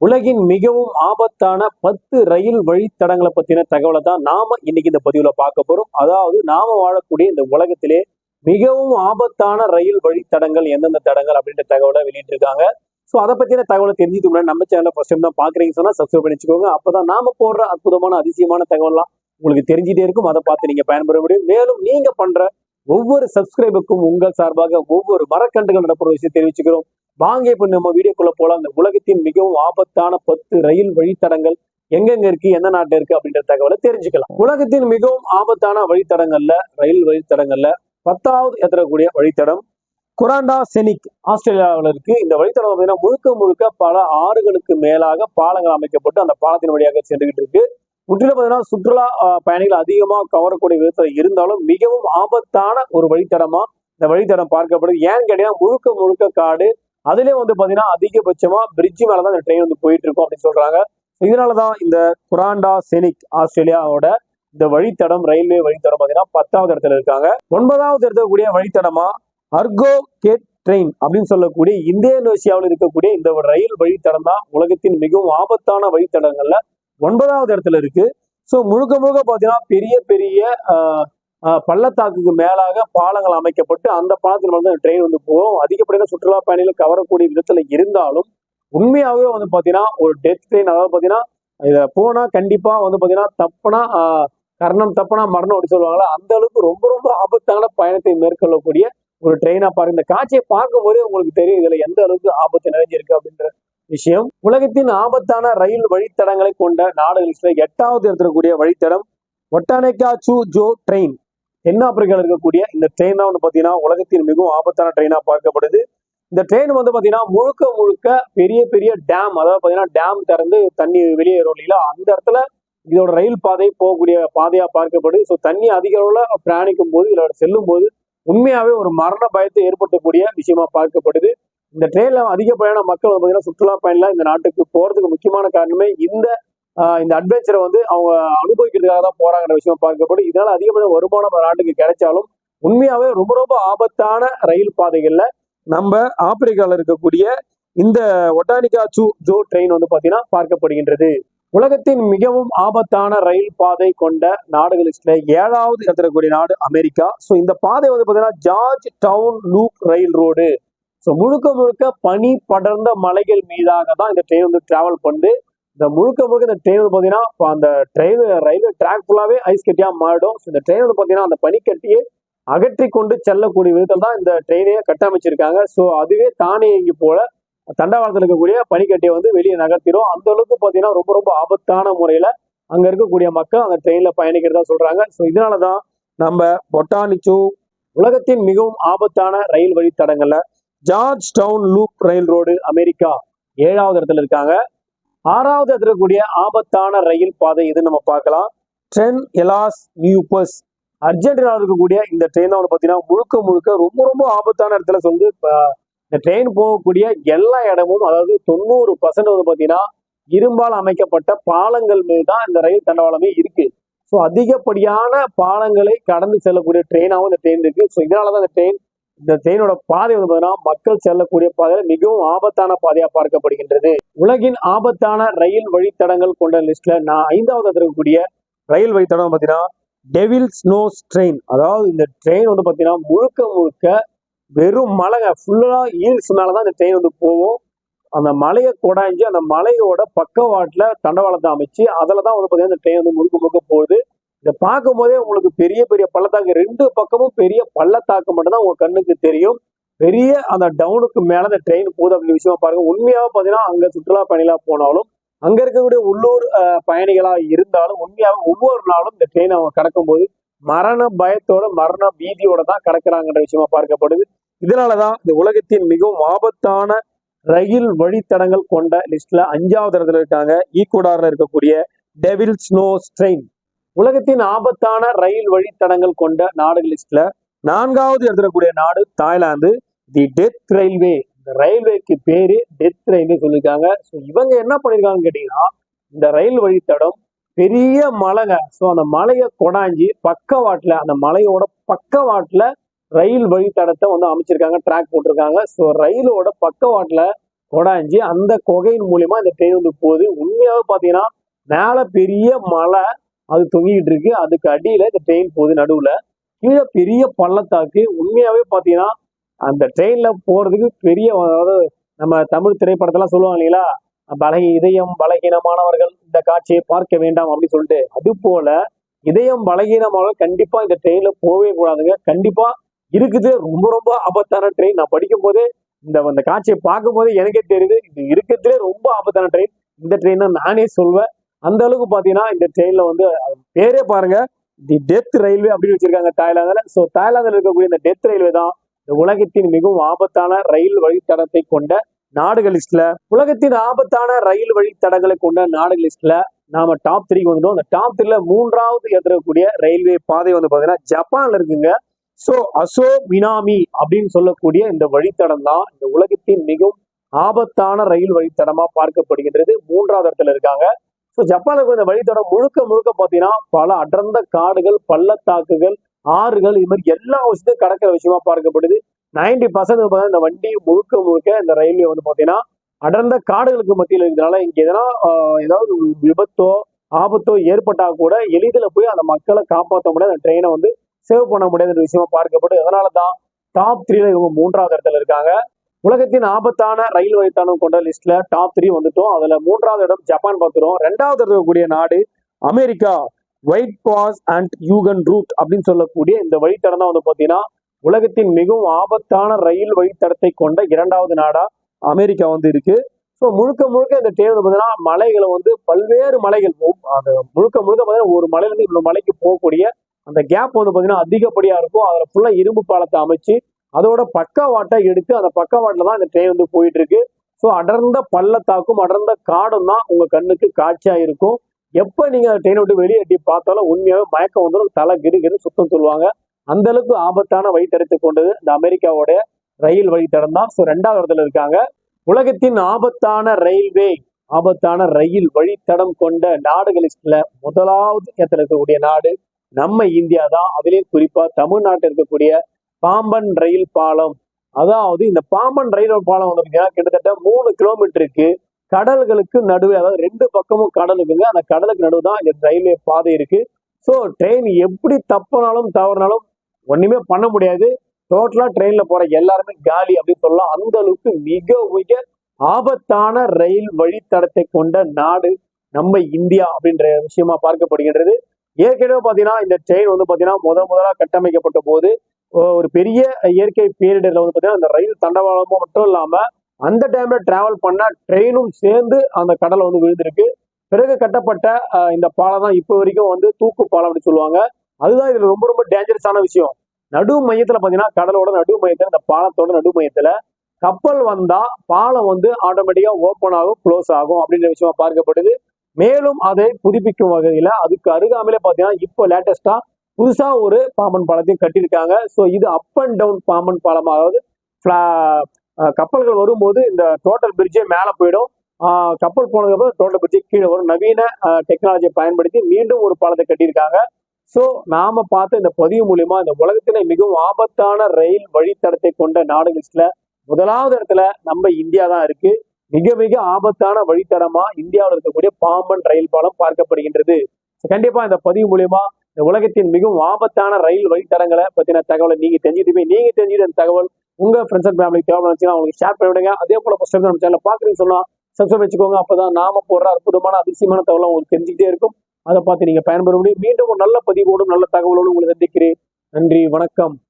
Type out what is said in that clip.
உலகின் மிகவும் ஆபத்தான பத்து ரயில் வழித்தடங்களை பத்தின தகவலை தான் நாம இன்னைக்கு இந்த பதிவுல பார்க்க போறோம். அதாவது நாம வாழக்கூடிய இந்த உலகத்திலே மிகவும் ஆபத்தான ரயில் வழித்தடங்கள் எந்தெந்த தடங்கள் அப்படின்ற தகவலை வெளியிட்டிருக்காங்க. ஸோ அதை பத்தின தகவலை தெரிஞ்சுட்டு முன்னாடி நம்ம சேனல் ஃபர்ஸ்ட் டைம் தான் பாக்குறீங்க சொன்னா சப்ஸ்கிரைப் பண்ணி வச்சுக்கோங்க அப்பதான் நாம போடுற அற்புதமான அதிசயமான தகவல்லாம் உங்களுக்கு தெரிஞ்சுட்டே இருக்கும். அதை பார்த்து நீங்க பயன்பெற முடியும். மேலும் நீங்க பண்ற ஒவ்வொரு சப்ஸ்கிரைபுக்கும் உங்கள் சார்பாக ஒவ்வொரு மரக்கன்றுகள் நடப்புற விஷயம் தெரிவிச்சுக்கிறோம். வாங்க இப்ப நம்ம வீடியோக்குள்ள போலாம். இந்த உலகத்தின் மிகவும் ஆபத்தான பத்து ரயில் வழித்தடங்கள் எங்கெங்க இருக்கு எந்த நாட்டுல இருக்கு அப்படின்ற தகவலை தெரிஞ்சுக்கலாம். உலகத்தின் மிகவும் ஆபத்தான வழித்தடங்கள்ல ரயில் வழித்தடங்கள்ல பத்தாவது எத்தரக்கூடிய வழித்தடம் குராண்டா செனிக் ஆஸ்திரேலியாவில் இருக்கு. இந்த வழித்தடம் பார்த்தீங்கன்னா முழுக்க முழுக்க பல ஆறுகளுக்கு மேலாக பாலங்கள் அமைக்கப்பட்டு அந்த பாலத்தின் வழியாக சென்றுகிட்டு இருக்கு. முற்றிலும் பார்த்தீங்கன்னா சுற்றுலா பயணிகள் அதிகமாக கவரக்கூடிய விதத்தில் இருந்தாலும் மிகவும் ஆபத்தான ஒரு வழித்தடமா இந்த வழித்தடம் பார்க்கப்படுது. ஏன்னு கேட்டீங்கன்னா முழுக்க முழுக்க காடு அதுலயே வந்து பாத்தீங்கன்னா அதிகபட்சமா பிரிட்ஜ் மேலதான் இந்த ட்ரெயின் வந்து போயிட்டு இருக்கும் அப்படின்னு சொல்றாங்க. இதனாலதான் இந்த குராண்டா செனிக் ஆஸ்திரேலியாவோட இந்த வழித்தடம் ரயில்வே வழித்தடம் பாத்தீங்கன்னா பத்தாவது இடத்துல இருக்காங்க. ஒன்பதாவது இருக்கக்கூடிய வழித்தடமா அர்கோ கேட் ட்ரெயின் அப்படின்னு சொல்லக்கூடிய இந்தோனேஷியாவில் இருக்கக்கூடிய இந்த ஒரு ரயில் வழித்தடம் தான் உலகத்தின் மிகவும் ஆபத்தான வழித்தடங்கள்ல ஒன்பதாவது இடத்துல இருக்கு. ஸோ முழுக்க முழுக்க பார்த்தீங்கன்னா பெரிய பெரிய பள்ளத்தாக்குக்கு மேலாக பாலங்கள் அமைக்கப்பட்டு அந்த பாலத்தில் வந்து ட்ரெயின் வந்து போகும். அதிகப்படியான சுற்றுலா பயணிகள் கவரக்கூடிய விதத்துல இருந்தாலும் உண்மையாகவே வந்து பார்த்தீங்கன்னா ஒரு டெத் ட்ரெயின் அதாவது பார்த்தீங்கன்னா இதை போனா கண்டிப்பா வந்து பார்த்தீங்கன்னா தப்புனா கர்ணம் தப்புனா மரணம் அப்படி சொல்லுவாங்களா அந்த அளவுக்கு ரொம்ப ரொம்ப ஆபத்தான பயணத்தை மேற்கொள்ளக்கூடிய ஒரு ட்ரெயினா பாருங்க. இந்த காட்சியை பார்க்கும் போதே உங்களுக்கு தெரியும் இதுல எந்த அளவுக்கு ஆபத்து நிறைஞ்சிருக்கு அப்படின்ற விஷயம். உலகத்தின் ஆபத்தான ரயில் வழித்தடங்களை கொண்ட நாடுகளில் எட்டாவது இருக்கக்கூடிய வழித்தடம் ஒட்டானேக்கா சூ ஜோ ட்ரெயின் தென்னாப்பிரிக்காவில் இருக்கக்கூடிய இந்த ட்ரெயின் தான் வந்து பார்த்தீங்கன்னா உலகத்தின் மிகவும் ஆபத்தான ட்ரெயினாக பார்க்கப்படுது. இந்த ட்ரெயின் வந்து பார்த்தீங்கன்னா முழுக்க முழுக்க பெரிய பெரிய டேம் அதாவது பார்த்தீங்கன்னா டேம் திறந்து தண்ணி வெளியேறும் இல்லைங்களா? அந்த இடத்துல இதோட ரயில் பாதை போகக்கூடிய பாதையாக பார்க்கப்படுது. ஸோ தண்ணி அதிக அளவில் பிரயாணிக்கும் போது இதோட செல்லும் போது உண்மையாகவே ஒரு மரண பயத்தை ஏற்படுத்தக்கூடிய விஷயமா பார்க்கப்படுது. இந்த ட்ரெயினில் அதிகப்படியான மக்கள் வந்து பார்த்தீங்கன்னா சுற்றுலா பயணிலாம் இந்த நாட்டுக்கு போகிறதுக்கு முக்கியமான காரணமே இந்த இந்த அட்வென்ச்சரை வந்து அவங்க அனுபவிக்கிறதுக்காக தான் போறாங்கிற விஷயம் பார்க்கப்படும் இதனால அதிகமான வருமானம் நாட்டுக்கு கிடைச்சாலும் உண்மையாவே ரொம்ப ரொம்ப ஆபத்தான ரயில் பாதைகள்ல நம்ம ஆப்பிரிக்கால இருக்கக்கூடிய இந்த ஒட்டானிகா சூ ஜோ ட்ரெயின் வந்து பாத்தீங்கன்னா பார்க்கப்படுகின்றது. உலகத்தின் மிகவும் ஆபத்தான ரயில் பாதை கொண்ட நாடுகள் லிஸ்ட்ல ஏழாவது இருக்கக்கூடிய நாடு அமெரிக்கா. ஸோ இந்த பாதை வந்து பார்த்தீங்கன்னா Georgetown loop rail road so முழுக்க முழுக்க பனி படர்ந்த மலைகள் மீதாக தான் இந்த ட்ரெயின் வந்து டிராவல் பண்ணு. இந்த முழுக்க முழுக்க இந்த ட்ரெயின் வந்து பார்த்தீங்கன்னா இப்போ அந்த ட்ரெயின் ரயில்வே ட்ராக் ஃபுல்லாகவே ஐஸ் கட்டியாக மாறிடும். ஸோ இந்த ட்ரெயின் வந்து பார்த்தீங்கன்னா அந்த பனிக்கட்டியை அகற்றி கொண்டு செல்லக்கூடிய விதத்தில் தான் இந்த ட்ரெயினையே கட்டமைச்சிருக்காங்க ஸோ அதுவே தானியங்கி போல தண்டவாளத்தில் இருக்கக்கூடிய பனிக்கட்டியை வந்து வெளியே நகர்த்திடும். அந்த அளவுக்கு பார்த்தீங்கன்னா ரொம்ப ரொம்ப ஆபத்தான முறையில் அங்கே இருக்கக்கூடிய மக்கள் அந்த ட்ரெயினில் பயணிக்கிறதா சொல்கிறாங்க ஸோ இதனால தான் நம்ம பொட்டானிச்சு உலகத்தின் மிகவும் ஆபத்தான ரயில் வழித்தடங்களில் Georgetown loop rail road America ஏழாவது இடத்துல இருக்காங்க. ஆறாவது இடத்துல இருக்கக்கூடிய ஆபத்தான ரயில் பாதை இது நம்ம பார்க்கலாம். ட்ரென் எலாஸ் நியூபஸ் அர்ஜென்டினா இருக்கக்கூடிய இந்த ட்ரெயின் வந்து பார்த்தீங்கன்னா முழுக்க முழுக்க ரொம்ப ரொம்ப ஆபத்தான இடத்துல சொல்லி இந்த ட்ரெயின் போகக்கூடிய எல்லா இடமும் அதாவது தொண்ணூறு பர்சன்ட் வந்து பார்த்தீங்கன்னா இரும்பால் அமைக்கப்பட்ட பாலங்கள் மீது தான் இந்த ரயில் தண்டவாளமே இருக்கு. ஸோ அதிகப்படியான பாலங்களை கடந்து செல்லக்கூடிய ட்ரெயினாகவும் இந்த ட்ரெயின் இருக்கு. ஸோ இதனால தான் இந்த ட்ரெயின் இந்த ட்ரெயினோட பாதை வந்து பார்த்தீங்கன்னா மக்கள் செல்லக்கூடிய பாதையில மிகவும் ஆபத்தான பாதையா பார்க்கப்படுகின்றது. உலகின் ஆபத்தான ரயில் வழித்தடங்கள் கொண்ட லிஸ்ட்ல நான் ஐந்தாவது இருக்கக்கூடிய ரயில் வழித்தடம் பார்த்தீங்கன்னா டெவில் ஸ்னோஸ் ட்ரெயின் அதாவது இந்த ட்ரெயின் வந்து பார்த்தீங்கன்னா முழுக்க முழுக்க வெறும் மலைங்க. ஃபுல்லா ஈல்ஸ் மேல தான் இந்த ட்ரெயின் வந்து போகும். அந்த மலையை கொடாஞ்சி அந்த மலையோட பக்கவாட்டில் தண்டவாளத்தை அமைச்சு அதில் தான் வந்து பார்த்தீங்கன்னா இந்த ட்ரெயின் வந்து முழுக்க முழுக்க போகுது. இதை பார்க்கும் போதே உங்களுக்கு பெரிய பெரிய பள்ளத்தாக்கு ரெண்டு பக்கமும் பெரிய பள்ளத்தாக்கு மட்டும்தான் உங்க கண்ணுக்கு தெரியும். பெரிய அந்த டவுனுக்கு மேல அந்த ட்ரெயின் போகுது அப்படின்னு விஷயமா பாருங்க. உண்மையாக பார்த்தீங்கன்னா அங்க சுற்றுலா பயணிகளா போனாலும் அங்க இருக்கக்கூடிய உள்ளூர் பயணிகளா இருந்தாலும் உண்மையாக ஒவ்வொரு நாளும் இந்த ட்ரெயின் அவங்க கடக்கும்போது மரண பயத்தோட மரண பீதியோட தான் கடக்கிறாங்கன்ற விஷயமா பார்க்கப்படுது. இதனாலதான் இந்த உலகத்தின் மிகவும் ஆபத்தான ரயில் வழித்தடங்கள் கொண்ட லிஸ்ட்ல அஞ்சாவது இடத்துல இருக்காங்க. ஈக்குவடார்ல இருக்கக்கூடிய டெவில் ஸ்னோ ஸ்ட்ரெயின் உலகத்தின் ஆபத்தான ரயில் வழித்தடங்கள் கொண்ட நாடுகள் லிஸ்ட்ல நான்காவது எழுதக்கூடிய நாடு தாய்லாந்து தி டெத் ரயில்வே. இந்த ரயில்வேக்கு பேரு டெத் ரயில்வே சொல்லியிருக்காங்க ஸோ இவங்க என்ன பண்ணியிருக்காங்கன்னு கேட்டீங்கன்னா இந்த ரயில் வழித்தடம் பெரிய மலைங்க. ஸோ அந்த மலையை கொடாஞ்சி பக்கவாட்டில் அந்த மலையோட பக்கவாட்டில் ரயில் வழித்தடத்தை வந்து அமைச்சிருக்காங்க ட்ராக் போட்டிருக்காங்க. ஸோ ரயிலோட பக்கவாட்டில் கொடாஞ்சி அந்த குகையின் மூலியமா இந்த ட்ரெயின் வந்து போகுது. உண்மையாவே பார்த்தீங்கன்னா மேலே பெரிய மலை அது தொங்கிக்கிட்டு இருக்கு. அதுக்கு அடியில இந்த ட்ரெயின் போகுது நடுவுல. கீழே பெரிய பள்ளத்தாக்கு. உண்மையாவே பாத்தீங்கன்னா அந்த ட்ரெயின்ல போறதுக்கு பெரிய அதாவது நம்ம தமிழ் திரைப்படத்தெல்லாம் சொல்லுவாங்க இல்லைங்களா? பலகி இதயம் பலகீனமானவர்கள் இந்த காட்சியை பார்க்க வேண்டாம் அப்படின்னு சொல்லிட்டு. அது போல இதயம் பலகீனமானவர்கள் கண்டிப்பா இந்த ட்ரெயின்ல போகவே கூடாதுங்க. கண்டிப்பா இருக்குது. ரொம்ப ரொம்ப ஆபத்தான ட்ரெயின் நான் படிக்கும் போதே இந்த அந்த காட்சியை பார்க்கும் போதே எனக்கே தெரியுது. இது இருக்கிறதுலே ரொம்ப ஆபத்தான ட்ரெயின் இந்த ட்ரெயின் தான் நானே சொல்வேன். அந்த அளவுக்கு பார்த்தீங்கன்னா இந்த ட்ரெயினில் வந்து பேரே பாருங்க தி டெத் ரயில்வே அப்படின்னு வச்சிருக்காங்க தாய்லாந்தில். ஸோ தாய்லாந்தில் இருக்கக்கூடிய இந்த டெத் ரயில்வே தான் இந்த உலகத்தின் மிகவும் ஆபத்தான ரயில் வழித்தடத்தை கொண்ட நாடுகள் லிஸ்ட்ல உலகத்தின் ஆபத்தான ரயில் வழித்தடங்களை கொண்ட நாடுகள் லிஸ்ட்ல நாம டாப் த்ரீக்கு வந்துட்டோம் அந்த டாப் த்ரீல மூன்றாவது இருக்கக்கூடிய ரயில்வே பாதை வந்து பாத்தீங்கன்னா ஜப்பான்ல இருக்குங்க. சோ அசோ மினாமி அப்படின்னு சொல்லக்கூடிய இந்த வழித்தடம் தான் இந்த உலகத்தின் மிகவும் ஆபத்தான ரயில் வழித்தடமா பார்க்கப்படுகின்றது. மூன்றாவது இடத்துல இருக்காங்க. ஸோ ஜப்பானுக்கு இந்த வழித்தடம் முழுக்க முழுக்க பார்த்தீங்கன்னா பல அடர்ந்த காடுகள் பள்ளத்தாக்குகள் ஆறுகள் இது மாதிரி எல்லா விஷயத்தையும் கடக்கிற விஷயமா பார்க்கப்படுது. நைன்டி பர்சன்ட் இந்த வண்டி முழுக்க முழுக்க இந்த ரயில்வே வந்து பார்த்தீங்கன்னா அடர்ந்த காடுகளுக்கு மத்தியில் இருக்கிறதுனால இங்க எதனா ஏதாவது விபத்தோ ஆபத்தோ ஏற்பட்டா கூட எளிதில் போய் அந்த மக்களை காப்பாற்ற முடியாது அந்த ட்ரெயினை வந்து சேவ் பண்ண முடியாத விஷயமா பார்க்கப்படுது. அதனால தான் டாப் த்ரீல இவங்க மூன்றாவது இடத்துல இருக்காங்க. உலகத்தின் ஆபத்தான ரயில் வழித்தடம் கொண்ட லிஸ்ட்ல டாப் த்ரீ வந்துட்டோம். அதுல மூன்றாவது இடம் ஜப்பான் பார்த்துரும் ரெண்டாவது இருக்கக்கூடிய நாடு America. White pass and Yukon route அப்படின்னு சொல்லக்கூடிய இந்த வழித்தடம் தான் வந்து பார்த்தீங்கன்னா உலகத்தின் மிகவும் ஆபத்தான ரயில் வழித்தடத்தை கொண்ட இரண்டாவது நாடா அமெரிக்கா வந்து இருக்கு. ஸோ முழுக்க முழுக்க இந்த ட்ரெயின் பார்த்தீங்கன்னா மலைகளை வந்து பல்வேறு மலைகள் அந்த முழுக்க முழுக்க பார்த்தீங்கன்னா ஒரு மலையிலேருந்து இவ்வளோ மலைக்கு போகக்கூடிய அந்த கேப் வந்து பார்த்தீங்கன்னா அதிகப்படியாக இருக்கும். அதில் ஃபுல்லாக இரும்பு பாலத்தை அமைச்சு அதோட பக்கவாட்டை எடுத்து அந்த பக்கவாட்டில் தான் இந்த ட்ரெயின் வந்து போயிட்டு இருக்கு ஸோ அடர்ந்த பள்ளத்தாக்கும் அடர்ந்த காடும் தான் உங்க கண்ணுக்கு காட்சியா இருக்கும். எப்போ நீங்க ட்ரெயினை விட்டு வெளியே எட்டி பார்த்தாலும் உண்மையாகவே மயக்கம் வந்துடும் தலை கிருகிரு சுத்தம் சொல்லுவாங்க. அந்த அளவுக்கு ஆபத்தான வழித்தடத்தை கொண்டது இந்த அமெரிக்காவோட ரயில் வழித்தடம் தான். ஸோ ரெண்டாவது இடத்துல இருக்காங்க. உலகத்தின் ஆபத்தான ரயில்வே ஆபத்தான ரயில் வழித்தடம் கொண்ட நாடுகள் லிஸ்ட்ல முதலாவது இடத்துல இருக்கக்கூடிய நாடு நம்ம இந்தியா தான். அதிலேயும் குறிப்பா தமிழ்நாட்டில் இருக்கக்கூடிய பாம்பன் ரயில் பாலம். அதாவது இந்த பாம்பன் ரயில் பாலம் வந்து பார்த்தீங்கன்னா கிட்டத்தட்ட மூணு கிலோமீட்டருக்கு கடல்களுக்கு நடுவே அதாவது ரெண்டு பக்கமும் கடல் இருக்குங்க. அந்த கடலுக்கு நடுவு தான் இந்த ரயில்வே பாதை இருக்கு. ஸோ ட்ரெயின் எப்படி தப்புனாலும் தவறுனாலும் ஒன்றுமே பண்ண முடியாது. டோட்டலாக ட்ரெயினில் போகிற எல்லாருமே காலி அப்படின்னு சொல்லலாம். அந்த அளவுக்கு மிக மிக ஆபத்தான ரயில் வழித்தடத்தை கொண்ட நாடு நம்ம இந்தியா அப்படின்ற விஷயமா பார்க்கப்படுகின்றது. ஏற்கனவே பார்த்தீங்கன்னா இந்த ட்ரெயின் வந்து பார்த்தீங்கன்னா முத முதலாக கட்டமைக்கப்பட்ட போது ஒரு பெரிய இயற்கை பேரிடர்ல வந்து பார்த்தீங்கன்னா அந்த ரயில் தண்டவாளமும் மட்டும் இல்லாம அந்த டைம்ல டிராவல் பண்ண ட்ரெயினும் சேர்ந்து அந்த கடலை வந்து விழுந்திருக்கு. பிறகு கட்டப்பட்ட இந்த பாலம் தான் இப்போ வரைக்கும் வந்து தூக்கு பாலம் அப்படின்னு சொல்லுவாங்க. அதுதான் இதுல ரொம்ப ரொம்ப டேஞ்சரஸான விஷயம். நடு மையத்துல பாத்தீங்கன்னா கடலோட நடு மையத்துல இந்த பாலத்தோட நடு மையத்துல கப்பல் வந்தா பாலம் வந்து ஆட்டோமேட்டிக்கா ஓப்பன் ஆகும் க்ளோஸ் ஆகும் அப்படின்ற விஷயமா பார்க்கப்படுது. மேலும் அதை புதுப்பிக்கும் வகையில அதுக்கு அருகாமையில பாத்தீங்கன்னா இப்போ லேட்டஸ்டா புதுசா ஒரு பாம்பன் பாலத்தையும் கட்டியிருக்காங்க. ஸோ இது அப் அண்ட் டவுன் பாம்பன் பாலம் அதாவது கப்பல்கள் வரும்போது இந்த டோட்டல் பிரிட்ஜே மேலே போயிடும். கப்பல் போனதுக்கப்புறம் டோட்டல் பிரிட்ஜே கீழே வரும். நவீன டெக்னாலஜியை பயன்படுத்தி மீண்டும் ஒரு பாலத்தை கட்டியிருக்காங்க. ஸோ நாம பார்த்த இந்த பதிவு மூலியமா இந்த உலகத்திலே மிகவும் ஆபத்தான ரயில் வழித்தடத்தை கொண்ட நாடுகள்ஸில் முதலாவது இடத்துல நம்ம இந்தியா தான் இருக்கு. மிக மிக ஆபத்தான வழித்தடமா இந்தியாவில் இருக்கக்கூடிய பாம்பன் ரயில் பாலம் பார்க்கப்படுகின்றது. So, கண்டிப்பா இந்த பதிவு மூலியமா இந்த உலகத்தின் மிகவும் ஆபத்தான ரயில் வழித்தடங்களை பத்தின தகவலை நீங்க தெரிஞ்சுட்டு போய் நீங்க தெரிஞ்சுட்டு அந்த தகவல் உங்க ஃப்ரெண்ட்ஸ் அண்ட் ஃபேமிலி தேவை நினைச்சீங்கன்னா அவங்களுக்கு ஷேர் பண்ணி விடுங்க. அதே போல ஃபர்ஸ்ட் டைம் நம்ம சேனல் பாக்குறீங்கன்னு சொன்னா சப்ஸ்கிரைப் வச்சுக்கோங்க. அப்பதான் நாம போடுற அற்புதமான அதிசயமான தகவல் உங்களுக்கு தெரிஞ்சுக்கிட்டே இருக்கும். அதை பார்த்து நீங்க பயன்பெற முடியும். மீண்டும் ஒரு நல்ல பதிவோடும் நல்ல தகவலோடு உங்களை சந்திக்கிறேன். நன்றி வணக்கம்.